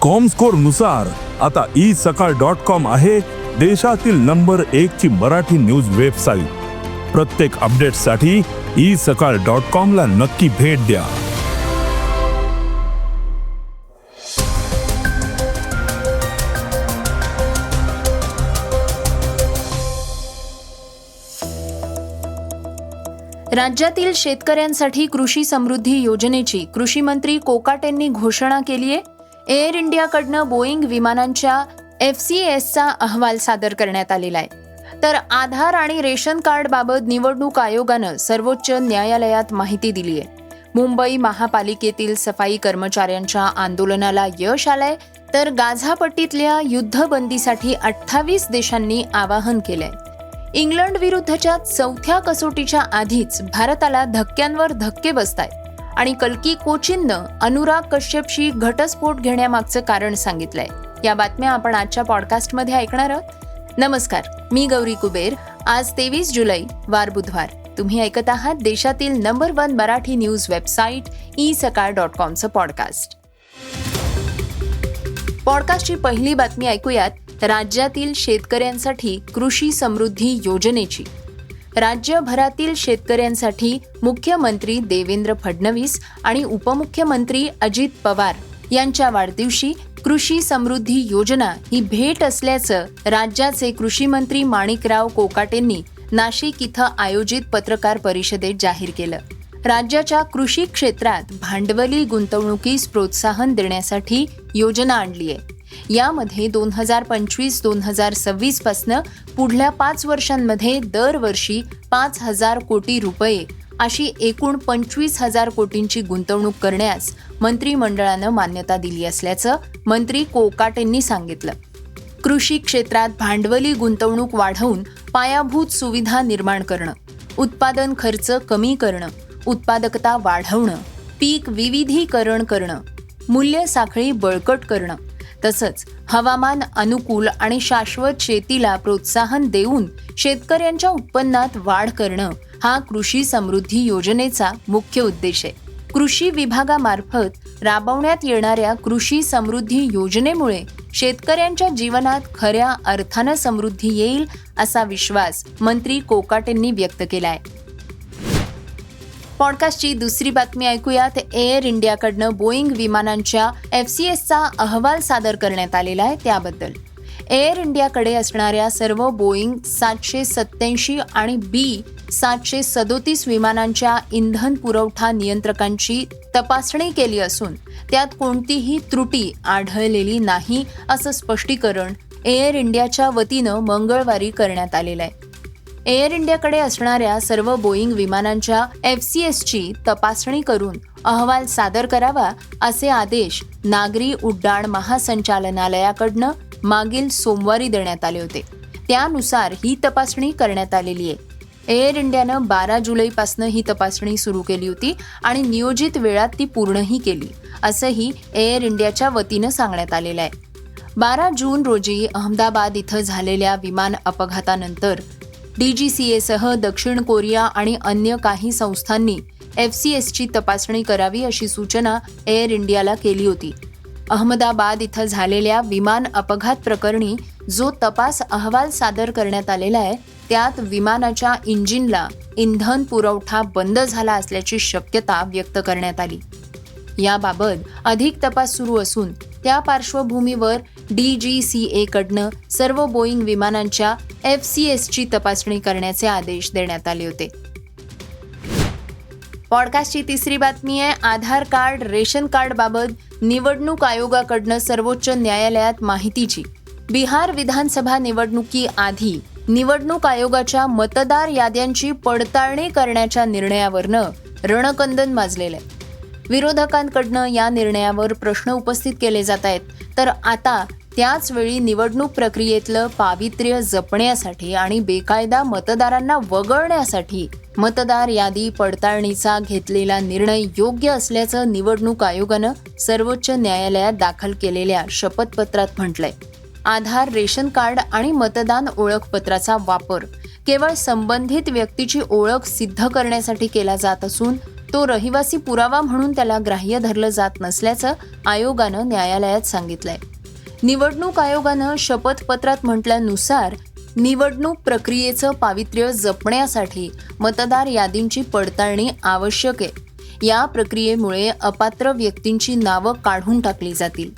कॉमस्कोरनुसार आता E Sakal dot com आहे देशातील नंबर एक ची मराठी न्यूज वेबसाईट प्रत्येक अपडेटसाठी ई सकाळ डॉट कॉम ला नक्की भेट द्या. राज्यातील शेतकऱ्यांसाठी कृषी समृद्धी योजनेची कृषी मंत्री कोकाटेंनी घोषणा केली आहे एअर इंडियाकडनं बोईंग विमानांच्या एफ सी एसचा अहवाल सादर करण्यात आलेला आहे. तर आधार आणि रेशन कार्ड बाबत निवडणूक आयोगानं सर्वोच्च न्यायालयात माहिती दिली आहे. मुंबई महापालिकेतील सफाई कर्मचाऱ्यांच्या आंदोलनाला यश आलंय तर गाझापट्टीतल्या युद्धबंदीसाठी अठ्ठावीस देशांनी आवाहन केलंय. इंग्लंड विरुद्धच्या चौथ्या कसोटीच्या आधीच भारताला धक्क्यांवर धक्के बसतायत. आणि कल्की कोचिननं अनुराग कश्यपशी घटस्फोट घेण्यामागचं कारण सांगितलंय. या बातम्या आपण आजच्या पॉडकास्टमध्ये ऐकणार आहोत. नमस्कार मी गौरी कुबेर. आज तेवीस जुलै वार बुधवार. तुम्ही ऐकत आहात देशातील number one Marathi news website e Sakal dot कॉमचं podcast. पॉडकास्टची पहिली बातमी ऐकूयात. राज्यातील शेतकऱ्यांसाठी कृषी समृद्धी योजनेची. राज्यभरातील शेतकऱ्यांसाठी मुख्यमंत्री देवेंद्र फडणवीस आणि उपमुख्यमंत्री अजित पवार यांच्या वाढदिवशी कृषी समृद्धी योजना ही भेट असल्याचं राज्याचे कृषी मंत्री माणिकराव कोकाटेंनी नाशिक इथं आयोजित पत्रकार परिषदेत जाहीर केलं. राज्याच्या कृषी क्षेत्रात भांडवली गुंतवणुकीस प्रोत्साहन देण्यासाठी योजना आणली आहे यामध्ये दोन हजार पंचवीस दोन हजार सव्वीसपासनं पुढल्या पाच वर्षांमध्ये दरवर्षी पाच हजार कोटी रुपये अशी एकूण पंचवीस हजार कोटींची गुंतवणूक करण्यास मंत्रिमंडळानं मान्यता दिली असल्याचं मंत्री कोकाटेंनी सांगितलं. कृषी क्षेत्रात भांडवली गुंतवणूक वाढवून पायाभूत सुविधा निर्माण करणं उत्पादन खर्च कमी करणं उत्पादकता वाढवणं पीक विविधीकरण करणं मूल्य साखळी बळकट करणं तसंच हवामान अनुकूल आणि शाश्वत शेतीला प्रोत्साहन देऊन शेतकऱ्यांच्या उत्पन्नात वाढ करणं हा कृषी समृद्धी योजनेचा मुख्य उद्देश आहे. कृषी विभागामार्फत राबवण्यात येणाऱ्या कृषी समृद्धी योजनेमुळे शेतकऱ्यांच्या जीवनात खऱ्या अर्थानं समृद्धी येईल असा विश्वास मंत्री कोकाटेंनी व्यक्त केलाय. पॉडकास्टची दुसरी बातमी ऐकूयात. एअर इंडियाकडनं बोईंग विमानांच्या एफ सी एसचा अहवाल सादर करण्यात आलेला आहे त्याबद्दल. एअर इंडियाकडे असणाऱ्या सर्व बोईंग सातशे सत्याऐंशी आणि बी सातशे सदोतीस विमानांच्या इंधन पुरवठा नियंत्रकांची तपासणी केली असून त्यात कोणतीही त्रुटी आढळलेली नाही असं स्पष्टीकरण एअर इंडियाच्या वतीनं मंगळवारी करण्यात आलेलं आहे. एअर इंडियाकडे असणाऱ्या सर्व बोईंग विमानांच्या एफ सी एसची तपासणी करून अहवाल सादर करावा असे आदेश नागरी उड्डाण महासंचालनालयाकडनं मागील सोमवारी देण्यात आले होते. त्यानुसार ही तपासणी करण्यात आलेली आहे. एअर इंडियानं बारा जुलैपासून ही तपासणी सुरू केली होती आणि नियोजित वेळात ती पूर्णही केली असंही एअर इंडियाच्या वतीनं सांगण्यात आलेलं आहे. बारा जून रोजी अहमदाबाद इथं झालेल्या विमान अपघातानंतर डीजीसीएसह दक्षिण कोरिया आणि अन्य काही संस्थांनी एफ सी एसची तपासणी करावी अशी सूचना एअर इंडियाला केली होती. अहमदाबाद इथं झालेल्या विमान अपघात प्रकरणी जो तपास अहवाल सादर करण्यात आलेला आहे त्यात विमानाच्या इंजिनला इंधन पुरवठा बंद झाला असल्याची शक्यता व्यक्त करण्यात आली. याबाबत अधिक तपास सुरू असून त्या पार्श्वभूमीवर डी जी सी एकडनं सर्व बोईंग विमानांच्या एफ सी एसची तपासणी करण्याचे आदेश देण्यात आले होते. पॉडकास्टची तिसरी बातमी आहे आधार कार्ड रेशन कार्ड बाबत निवडणूक आयोगाकडनं सर्वोच्च न्यायालयात माहितीची. बिहार विधानसभा निवडणुकी आधी निवडणूक आयोगाच्या मतदार याद्यांची पडताळणी करण्याच्या निर्णयावरनं रणकंदन माजलेलं आहे. विरोधकांकडनं या निर्णयावर प्रश्न उपस्थित केले जात आहेत. तर आता त्याच वेळी निवडणूक प्रक्रियेतलं पावित्र्य जपण्यासाठी आणि बेकायदा मतदारांना वगळण्यासाठी मतदार यादी पडताळणीचा घेतलेला निर्णय योग्य असल्याचं निवडणूक आयोगानं सर्वोच्च न्यायालयात दाखल केलेल्या शपथपत्रात म्हटलंय. आधार रेशन कार्ड आणि मतदान ओळखपत्राचा वापर केवळ संबंधित व्यक्तीची ओळख सिद्ध करण्यासाठी केला जात असून तो रहिवासी पुरावा म्हणून त्याला ग्राह्य धरलं जात नसल्याचं आयोगानं न्यायालयात सांगितलंय. निवडणूक आयोगानं शपथपत्रात म्हटल्यानुसार निवडणूक प्रक्रियेचं पावित्र्य जपण्यासाठी मतदार यादींची पडताळणी आवश्यक आहे. या प्रक्रियेमुळे अपात्र व्यक्तींची नावं काढून टाकली जातील.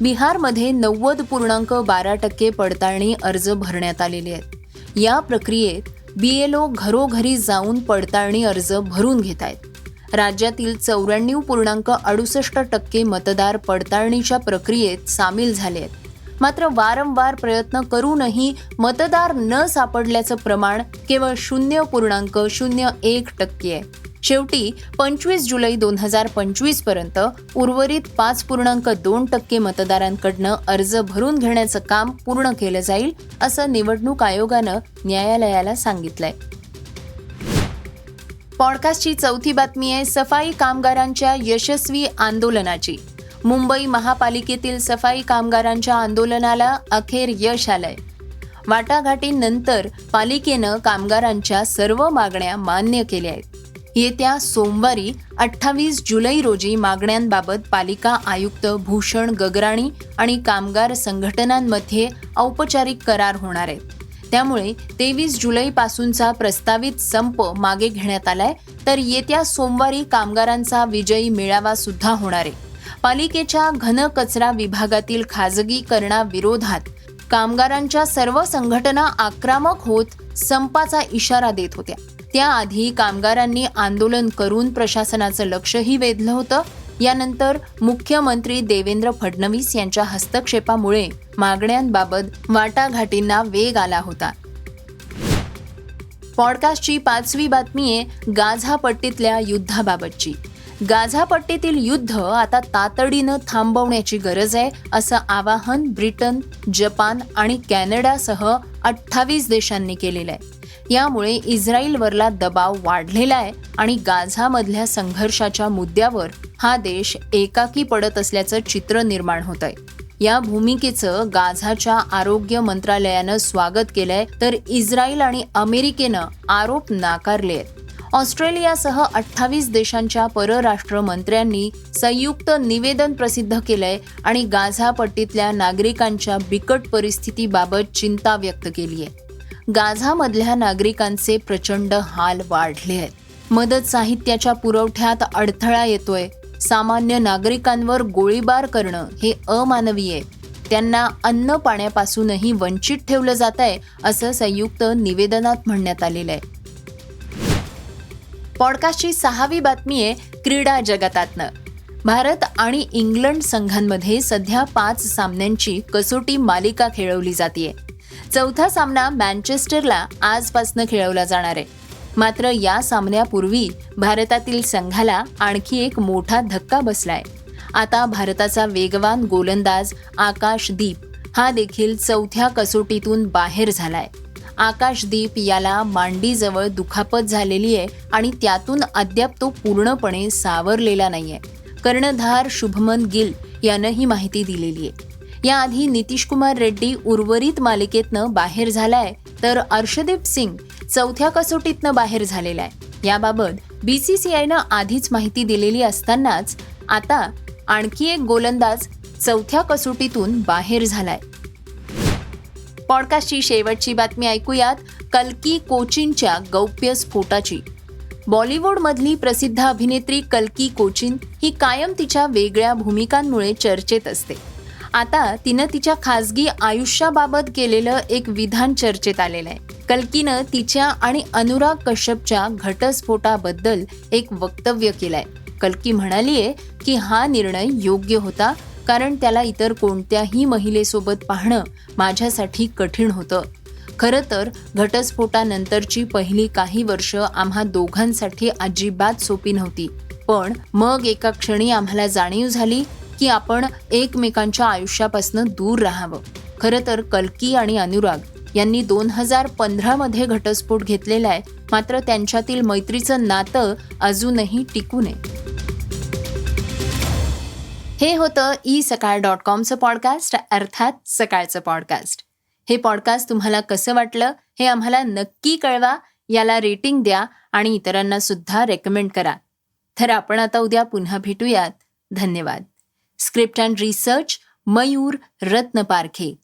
बिहारमध्ये नव्वद पूर्णांक बारा टक्के पडताळणी अर्ज भरण्यात आलेले आहेत. या प्रक्रियेत बी एल ओ घरोघरी जाऊन पडताळणी अर्ज भरून घेत आहेत राज्यातील चौऱ्याण्णव पूर्णांक अडुसष्ट टक्के मतदार पडताळणीच्या प्रक्रियेत सामील झाले आहेत. मात्र वारंवार प्रयत्न करूनही मतदार न सापडल्याचं प्रमाण केवळ शून्य पूर्णांक शून्य एक टक्के आहे. शेवटी पंचवीस जुलै दोन हजार पंचवीसपर्यंत उर्वरित पाच पूर्णांक दोन टक्के मतदारांकडनं अर्ज भरून घेण्याचं काम पूर्ण केलं जाईल असं निवडणूक आयोगानं न्यायालयाला सांगितलंय. पॉडकास्टची चौथी बातमी आहे सफाई कामगारांच्या यशस्वी आंदोलनाची. मुंबई महापालिकेतील सफाई कामगारांच्या आंदोलनाला अखेर यश आलंय. वाटाघाटींनंतर पालिकेनं कामगारांच्या सर्व मागण्या मान्य केल्या आहेत. येत्या सोमवारी अठ्ठावीस जुलै रोजी मागण्यांबाबत पालिका आयुक्त भूषण गगराणी आणि कामगार संघटनांमध्ये औपचारिक करार होणार आहेत. त्यामुळे तेवीस जुलैपासूनचा प्रस्तावित संप मागे घेण्यात आलाय. तर येत्या सोमवारी कामगारांचा विजयी मेळावा सुद्धा होणार आहे. पालिकेच्या घनकचरा विभागातील खाजगीकरणाविरोधात कामगारांच्या सर्व संघटना आक्रमक होत संपाचा इशारा देत होत्या. त्याआधी कामगारांनी आंदोलन करून प्रशासनाचं लक्षही वेधलं होतं. यानंतर मुख्यमंत्री देवेंद्र फडणवीस यांच्या हस्तक्षेपामुळे मागण्यांबाबत वाटाघाटींना वेग आला होता. पॉडकास्टची पाचवी बातमी आहे गाझापट्टीतल्या युद्धाबाबतची. गाझापट्टीतील युद्ध आता तातडीनं थांबवण्याची गरज आहे असं आवाहन ब्रिटन जपान आणि कॅनडासह अठ्ठावीस देशांनी केलेलं आहे. यामुळे इस्रायलवरला दबाव वाढलेला आहे आणि गाझामधल्या संघर्षाच्या मुद्द्यावर हा देश एकाकी पडत असल्याचं चित्र निर्माण होत आहे. या भूमिकेचं गाझाच्या आरोग्य मंत्रालयानं स्वागत केलंय तर इस्रायल आणि अमेरिकेनं आरोप नाकारले आहेत. ऑस्ट्रेलियासह अठ्ठावीस देशांच्या परराष्ट्र मंत्र्यांनी संयुक्त निवेदन प्रसिद्ध केलंय आणि गाझा पट्टीतल्या नागरिकांच्या बिकट परिस्थितीबाबत चिंता व्यक्त केली आहे गाझामधल्या नागरिकांचे प्रचंड हाल वाढले आहेत. मदत साहित्याच्या पुरवठ्यात अडथळा येतोय. सामान्य नागरिकांवर गोळीबार करणं हे अमानवीय आहे. त्यांना अन्न पाण्यापासूनही वंचित ठेवलं जात आहे असं संयुक्त निवेदनात म्हणण्यात आलेलं आहे. पॉडकास्टची सहावी बातमी आहे क्रीडा जगतातनं. भारत आणि इंग्लंड संघांमध्ये सध्या पाच सामन्यांची कसोटी मालिका खेळवली जाते चौथा सामना मँचेस्टरला आजपासनं खेळवला जाणार आहे. मात्र या सामन्यापूर्वी भारतातील संघाला आणखी एक मोठा धक्का बसलाय. आता भारताचा वेगवान गोलंदाज आकाशदीप हा देखील चौथ्या कसोटीतून बाहेर झालाय. आकाशदीप याला मांडीजवळ दुखापत झालेली आहे आणि त्यातून अद्याप तो पूर्णपणे सावरलेला नाहीये. कर्णधार शुभमन गिल यानं ही माहिती दिलेली आहे. याआधी नितीश कुमार रेड्डी उर्वरित मालिकेतनं बाहेर झालाय तर अर्षदीप सिंग चौथ्या कसोटीतनं बाहेर झालेला आहे. याबाबत बी सी सी आयनं आधीच माहिती दिलेली असतानाच आता आणखी एक गोलंदाज चौथ्या कसोटीतून बाहेर झालाय. पॉडकास्टची शेवटची बातमी ऐकूयात कल्की कोचिनच्या गौप्य स्फोटाची. बॉलिवूडमधली प्रसिद्ध अभिनेत्री कल्की कोचिन ही कायम तिच्या वेगळ्या भूमिकांमुळे चर्चेत असते. आता तिनं तिच्या खासगी आयुष्याबाबत केलेलं एक विधान चर्चेत आलेलं आहे. कल्कीनं तिच्या आणि अनुराग कश्यपच्या घटस्फोटाबद्दल एक वक्तव्य केलंय. कल्की म्हणालीये की हा निर्णय योग्य होता कारण त्याला इतर कोणत्याही महिलेसोबत पाहणं माझ्यासाठी कठीण होतं. खरं तर घटस्फोटानंतरची पहिली काही वर्ष आम्हा दोघांसाठी अजिबात सोपी नव्हती. पण मग एका क्षणी आम्हाला जाणीव झाली की आपण एकमेकांच्या आयुष्यापासून दूर राहावं. खरं तर कल्की आणि अनुराग यांनी दोन हजार पंधरामध्ये घटस्फोट घेतलेला आहे मात्र त्यांच्यातील मैत्रीचं नातं अजूनही टिकू नये. हे होतं ई सकाळ डॉट कॉमचं पॉडकास्ट अर्थात सकाळचं पॉडकास्ट. हे पॉडकास्ट तुम्हाला कसं वाटलं हे आम्हाला नक्की कळवा याला रेटिंग द्या आणि इतरांना सुद्धा रेकमेंड करा. तर आपण आता उद्या पुन्हा भेटूयात. धन्यवाद. Script and research Mayur Ratnaparkhe.